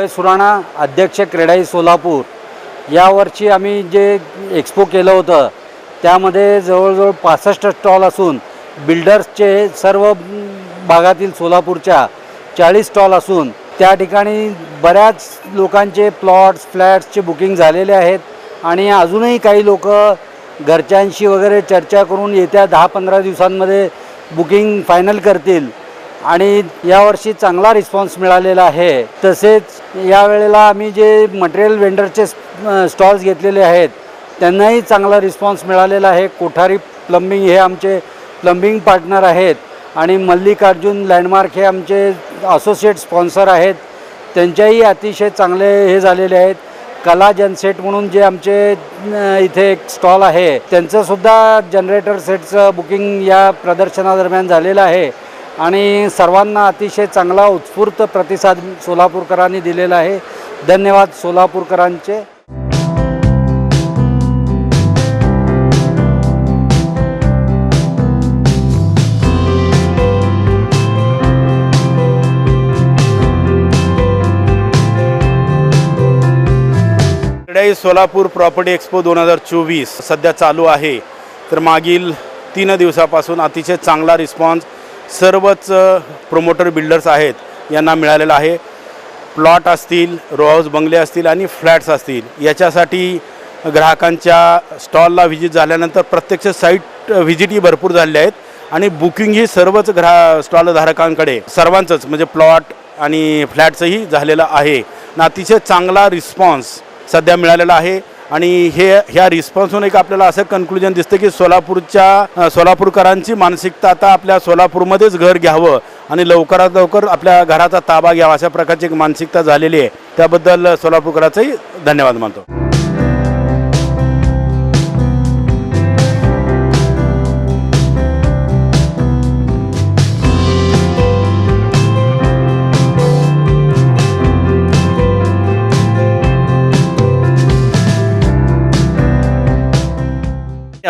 अभय सुराणा अध्यक्ष क्रेडाई सोलापूर. यावर्षी आम्ही जे एक्सपो केलं होतं त्यामध्ये जवळजवळ पासष्ट स्टॉल असून बिल्डर्सचे सर्व भागातील सोलापूरच्या चाळीस स्टॉल असून त्या ठिकाणी बऱ्याच लोकांचे प्लॉट्स फ्लॅट्सचे बुकिंग झालेले आहेत आणि अजूनही काही लोक घरच्यांशी वगैरे चर्चा करून येत्या दहा पंधरा दिवसांमध्ये बुकिंग फायनल करतील. आणि यावर्षी चांगला रिस्पॉन्स मिळालेला आहे. तसेच यावेळेला आम्ही जे मटेरियल वेंडरचे स्टॉल्स घेतलेले आहेत त्यांनाही चांगला रिस्पॉन्स मिळालेला आहे. कोठारी प्लंबिंग हे आमचे प्लंबिंग पार्टनर आहेत आणि मल्लिकार्जुन लँडमार्क हे आमचे असोसिएट स्पॉन्सर आहेत. त्यांच्याही अतिशय चांगले हे झालेले आहेत. कला जनसेट म्हणून जे आमचे इथे एक स्टॉल आहे त्यांचंसुद्धा जनरेटर सेटचं बुकिंग या प्रदर्शनादरम्यान झालेलं आहे. आणि सर्वांना अतिशय चांगला उत्स्फूर्त प्रतिसाद सोलापूरकरांनी दिलेला आहे. धन्यवाद सोलापूरकरांचे. सोलापूर प्रॉपर्टी एक्सपो दोन हजार चोवीस सध्या चालू आहे. तर मागील तीन दिवसापासून अतिशय चांगला रिस्पॉन्स सर्वच प्रोमोटर बिल्डर्स आहेत यांना मिळालेलं आहे. प्लॉट असतील रो हाऊस बंगले असतील आणि फ्लॅट्स असतील याच्यासाठी ग्राहकांच्या स्टॉलला व्हिजिट झाल्यानंतर प्रत्यक्ष साईट व्हिजिटही भरपूर झालेले आहेत. आणि बुकिंग ही सर्वच ग्रा स्टॉलधारकांकडे सर्वांचंच म्हणजे प्लॉट आणि फ्लॅटचंही झालेलं आहे. आणि अतिशय चांगला रिस्पॉन्स सध्या मिळालेला आहे. आणि हे ह्या रिस्पॉन्सहून एक आपल्याला असं कन्क्लुजन दिसतं की सोलापूरच्या सोलापूरकरांची मानसिकता आता आपल्या सोलापूरमध्येच घर घ्यावं आणि लवकरात लवकर आपल्या घराचा ताबा घ्यावा अशा प्रकारची एक मानसिकता झालेली आहे. त्याबद्दल सोलापूरकरांचंही धन्यवाद मानतो.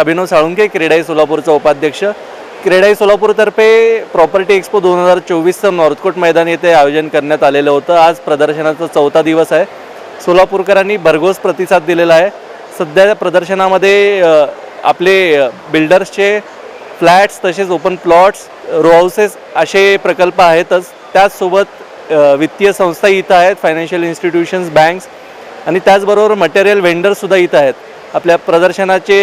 अभिनव साळुंके क्रीडाई सोलापूरचा उपाध्यक्ष. क्रीडाई सोलापूरतर्फे प्रॉपर्टी एक्सपो दोन हजार चोवीसचं नॉर्थकोट मैदान येथे आयोजन करण्यात आलेलं होतं. आज प्रदर्शनाचा चौथा दिवस आहे. सोलापूरकरांनी भरघोस प्रतिसाद दिलेला आहे. सध्या प्रदर्शनामध्ये आपले बिल्डर्सचे फ्लॅट्स तसेच ओपन प्लॉट्स रो हाऊसेस असे प्रकल्प आहेतच. त्याचसोबत वित्तीय संस्था इथं आहेत. फायनान्शियल इन्स्टिट्यूशन्स बँक्स आणि त्याचबरोबर मटेरियल व्हेंडर्ससुद्धा इथं आहेत. आपल्या प्रदर्शनाचे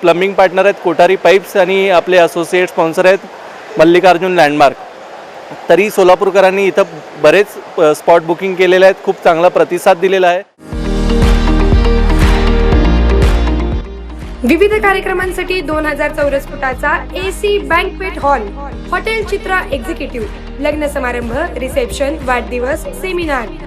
प्लंबिंग पार्टनर आहेत कोठारी पाईप्स आणि आपले असोसिएट स्पॉन्सर आहेत मल्लिकार्जुन लँडमार्क तरी सोलापूरकरांनी इथं बरेच स्पॉट बुकिंग केलेले आहेत खूप चांगला प्रतिसाद दिलेला आहे. विविध कार्यक्रमांसाठी दोन हजार चौरस फुटाचा A C banquet hall hotel Chitra executive लग्न समारंभ रिसेप्शन वाढदिवस सेमिनार